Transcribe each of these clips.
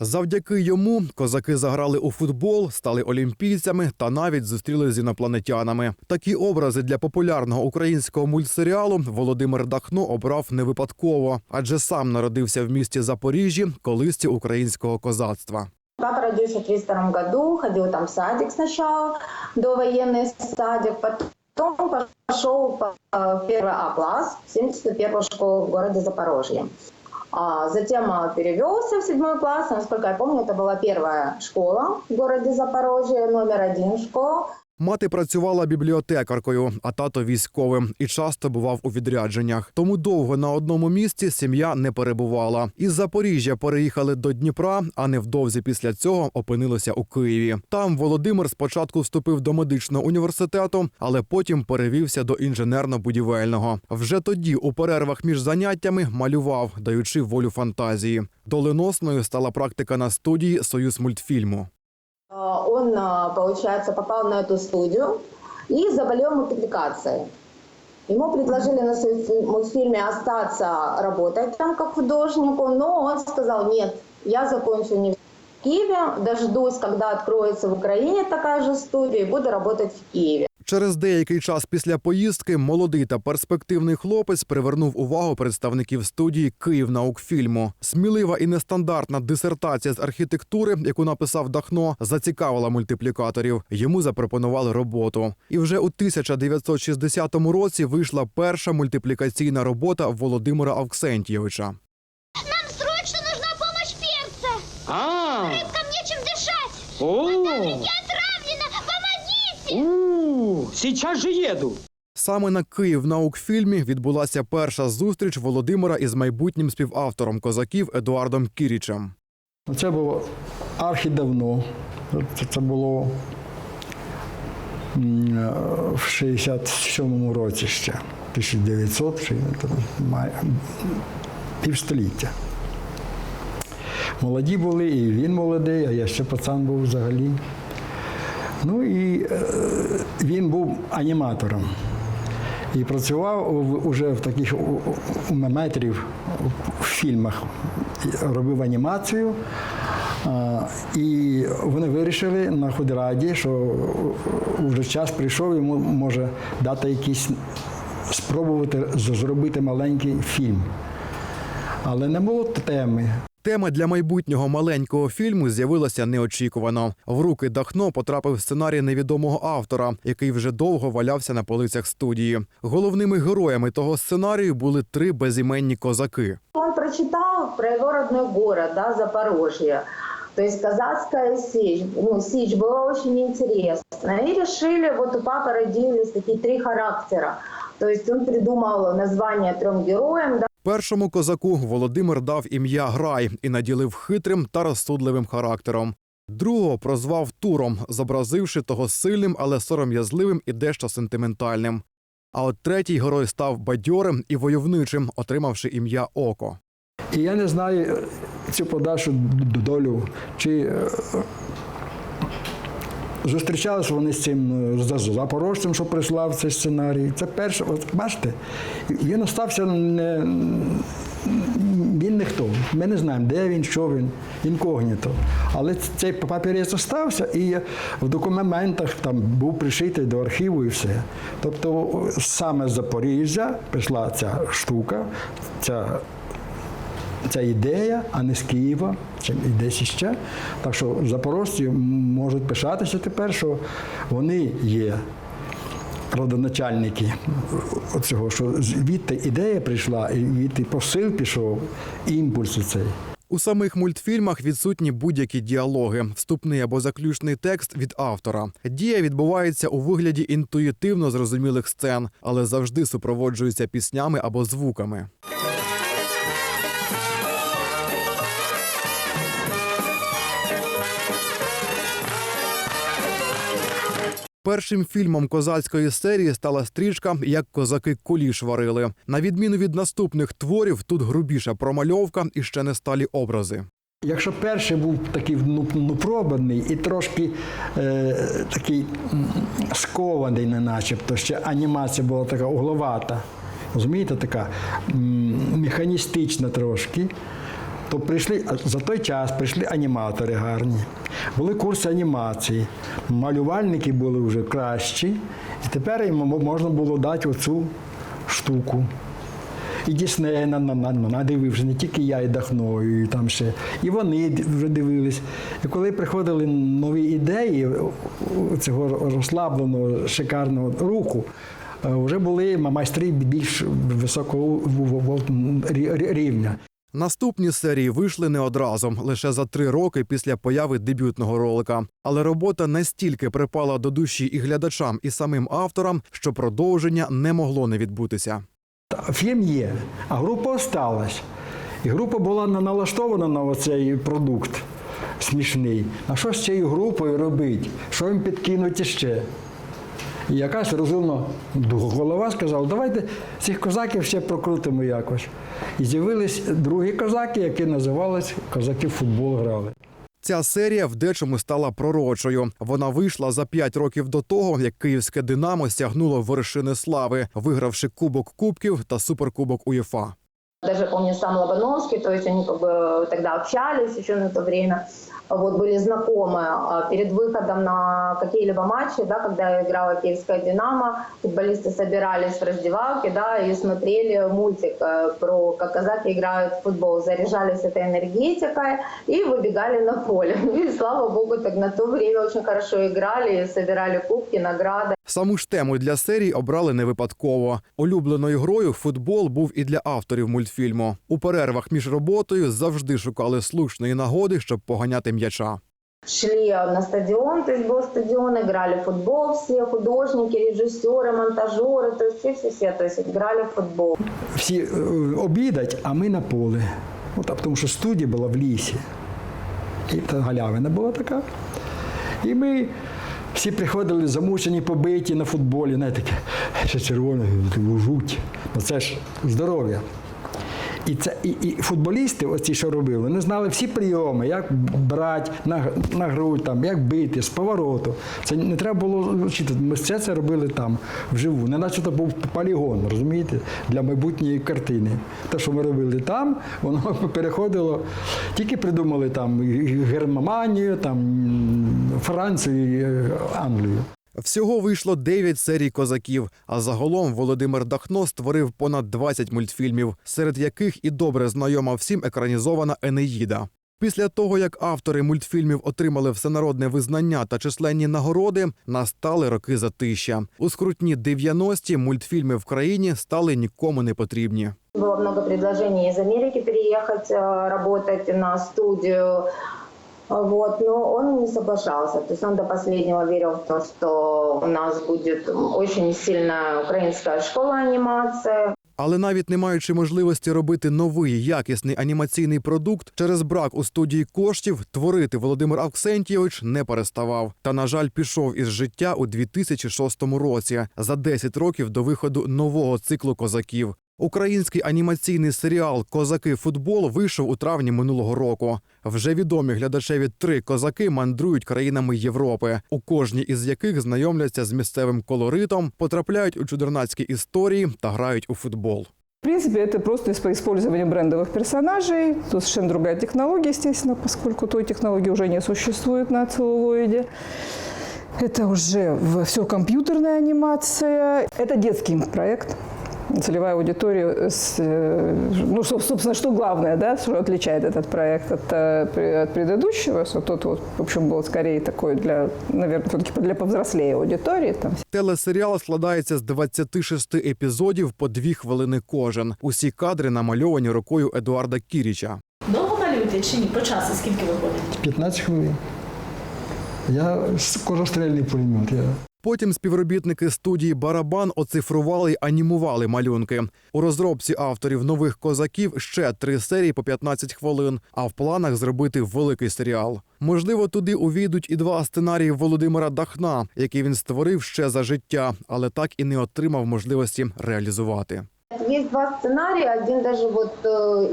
Завдяки йому козаки заграли у футбол, стали олімпійцями та навіть зустрілися з інопланетянами. Такі образи для популярного українського мультсеріалу Володимир Дахно обрав не випадково, адже сам народився в місті Запоріжжі, колисці українського козацтва. Папа родился в 32 году, ходил там в садик сначала, довоенный садик, потом пошел по- э, в первый А класс, 71 школу в городе Запорожье. А затем перевелся в седьмой класс, насколько я помню, это была первая школа в городе Запорожье, номер один школа. Мати працювала бібліотекаркою, а тато військовим і часто бував у відрядженнях. Тому довго на одному місці сім'я не перебувала. Із Запоріжжя переїхали до Дніпра, а невдовзі після цього опинилися у Києві. Там Володимир спочатку вступив до медичного університету, але потім перевівся до інженерно-будівельного. Вже тоді, у перервах між заняттями, малював, даючи волю фантазії. Доленосною стала практика на студії Союз мультфільму. А, Он, а, получается, попал на эту студию и заболел мультипликацией. Ему предложили на мультфильме остаться работать там как художнику, но он сказал, нет, я закончу не в Киеве, дождусь, когда откроется в Украине такая же студия, и буду работать в Киеве. Через деякий час після поїздки молодий та перспективний хлопець привернув увагу представників студії «Київнаукфільму». Смілива і нестандартна дисертація з архітектури, яку написав Дахно, зацікавила мультиплікаторів. Йому запропонували роботу. І вже у 1960 році вийшла перша мультиплікаційна робота Володимира Авксентьєвича. Нам срочно нужна помощь перца! А, Рыбкам нечем дышать! о, Я отравлена! Помогите! У, сейчас же еду. Саме на «Київнаукфільмі» відбулася перша зустріч Володимира із майбутнім співавтором козаків Едуардом Кірічем. Це було архідавно. Це, було в 67-му році ще, 1900, чи там, май- півстоліття. Молоді були, і він молодий, а я ще пацан був взагалі. Ну і е, він був аніматором. І працював в- уже в таких метрів в фільмах, робив анімацію. І вони вирішили на худраді, що вже час прийшов, йому може дати якийсь спробувати зробити маленький фільм. Але не було теми. Тема для майбутнього маленького фільму з'явилася неочікувано. В руки Дахно потрапив сценарій невідомого автора, який вже довго валявся на полицях студії. Головними героями того сценарію були три безіменні козаки. Он прочитал про родной город, да, Запорожье. То есть казацкая ну, сечь была очень интересна. И решили, вот у папы родились такие три характера. То есть он придумал название трем героям, да, Першому козаку Володимир дав ім'я Грай і наділив хитрим та розсудливим характером. Другого прозвав Туром, зобразивши того сильним, але сором'язливим і дещо сентиментальним. А от третій герой став бадьорим і войовничим, отримавши ім'я Око. І я не знаю е, цю подальшу долю, чи е, зустрічалися вони з цим е, запорожцем, що прислав цей сценарій. Це перше, от бачите, він остався не. Він ніхто. Ми не знаємо, де він, що він, інкогніто. Але цей папірець остався і в документах там був пришитий до архіву і все. Тобто саме з Запоріжжя прийшла ця штука, ця ця ідея, а не з Києва, чи десь іще. Так що запорожці можуть пишатися тепер, що вони є родоначальники цього, що звідти ідея прийшла, і звідти посил пішов, імпульс цей. У самих мультфільмах відсутні будь-які діалоги, вступний або заключний текст від автора. Дія відбувається у вигляді інтуїтивно зрозумілих сцен, але завжди супроводжується піснями або звуками. Першим фільмом козацької серії стала стрічка Як козаки куліш варили. На відміну від наступних творів, тут грубіша промальовка і ще не сталі образи. Якщо перший був такий ну, ну, і трошки е, такий скований, не начебто, ще анімація була така угловата, розумієте, така механістична трошки, То прийшли за той час прийшли аніматори гарні, були курси анімації, малювальники були вже кращі, і тепер їм можна було дати оцю штуку. І Дісней на, на, на, надивився, не тільки я і Дахно, і там ще. І вони вже дивились. І коли приходили нові ідеї цього розслабленого, шикарного руху, е, вже були майстри більш високого рівня. Наступні серії вийшли не одразу, лише за три роки після появи дебютного ролика. Але робота настільки припала до душі і глядачам, і самим авторам, що продовження не могло не відбутися. Фільм є, а група осталась. І група була на- налаштована на оцей продукт смішний. А що з цією групою робити? Що їм підкинути ще? І якась розумна голова сказала, давайте цих козаків ще прокрутимо якось. І з'явились другі козаки, які називались козаки в футбол грали. Ця серія в дечому стала пророчою. Вона вийшла за п'ять років до того, як київське Динамо сягнуло вершини слави, вигравши Кубок Кубків та Суперкубок УЄФА. Даже помню сам Лобановский, то есть они как бы тогда общались еще на то время, вот были знакомы. А Перед выходом на какие-либо матчи, да, когда играла киевская «Динамо», футболисты собирались в раздевалке да, и смотрели мультик э, про как казаки играют в футбол, заряжались этой энергетикой и выбегали на поле. Ну И слава богу, так на то время очень хорошо играли, и собирали кубки, награды. Саму ж тему для серії обрали не випадково. Улюбленою грою футбол був і для авторів мультфільму. У перервах між роботою завжди шукали слушної нагоди, щоб поганяти м'яча. шли на стадион, то есть был стадион, играли в футбол все, художники, режиссеры, монтажеры, то есть все-все-все, то есть играли в футбол. Всі е, обідать, а ми на поле. От, а тому що студія була в лісі. І та галявина була така. І ми всі приходили замучені, побиті на футболі, знаєте, таке, ще червоне, таку жуть. Ну це ж здоров'я. І, це, і, і футболісти, оці, що робили, вони знали всі прийоми, як брати на, на грудь, там, як бити, з повороту. Це не треба було вчити. Ми все це робили там, вживу. Не наче це був полігон, розумієте, для майбутньої картини. Те, що ми робили там, воно переходило. Тільки придумали там Германію, там, Францію, і е, Англію. Всього вийшло 9 серій козаків. А загалом Володимир Дахно створив понад 20 мультфільмів, серед яких і добре знайома всім екранізована Енеїда. Після того, як автори мультфільмів отримали всенародне визнання та численні нагороди, настали роки затища. У скрутні 90-ті мультфільми в країні стали нікому не потрібні. Было много предложений из Америки переехать, э, работать на студию. Вот, но он не соглашался. То есть он до последнего верил в то, что у нас будет очень сильная украинская школа анимации. Але навіть не маючи можливості робити новий якісний анімаційний продукт через брак у студії коштів, творити Володимир Авксентійович не переставав. Та, на жаль, пішов із життя у 2006 році за 10 років до виходу нового циклу козаків. Український анімаційний серіал Козаки футбол вийшов у травні минулого року. Вже відомі глядачеві три козаки мандрують країнами Європи, у кожній із яких знайомляться з місцевим колоритом, потрапляють у чудернацькі історії та грають у футбол. В принципе, это просто исп- использование брендовых персонажей. Тут совершенно другая технология, естественно, поскольку той технологии уже не существует на целлулоиде. Это уже все компьютерная анимация. Это детский проект. Целевая аудитория, с, э, ну, соб- собственно, что главное, да, что отличает этот проект от, э, пре- от предыдущего, что тот, вот, в общем, был скорее такой для, наверное, все-таки для повзрослее аудитории, там, Телесеріал складається з 26 епізодів по дві хвилини кожен. Усі кадри намальовані рукою Едуарда Кіріча. Довго малюєте чи ні? По часу скільки виходить? 15 хвилин. Я скорострельний пулемет. Я Потім співробітники студії Барабан оцифрували й анімували малюнки. У розробці авторів нових козаків ще три серії по 15 хвилин. А в планах зробити великий серіал. Можливо, туди увійдуть і два сценарії Володимира Дахна, які він створив ще за життя, але так і не отримав можливості реалізувати. Есть два сценария. Один даже вот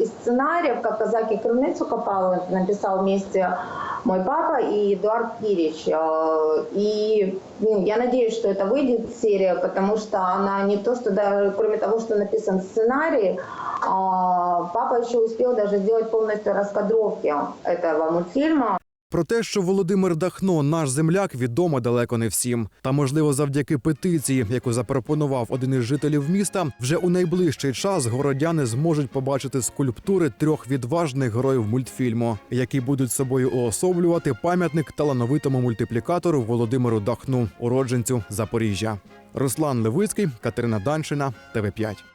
из сценариев, как казаки Крымницу копал, написал вместе мой папа и Эдуард Кирич. Э, И ну, я надеюсь, что это выйдет серия, потому что она не то, что даже кроме того, что написан сценарий, А, Папа еще успел даже сделать полностью раскадровки этого мультфильма. Про те, що Володимир Дахно наш земляк, відомо далеко не всім. Та можливо, завдяки петиції, яку запропонував один із жителів міста, вже у найближчий час городяни зможуть побачити скульптури трьох відважних героїв мультфільму, які будуть собою уособлювати пам'ятник талановитому мультиплікатору Володимиру Дахну, уродженцю Запоріжжя. Руслан Левицький, Катерина Даншина, ТВ 5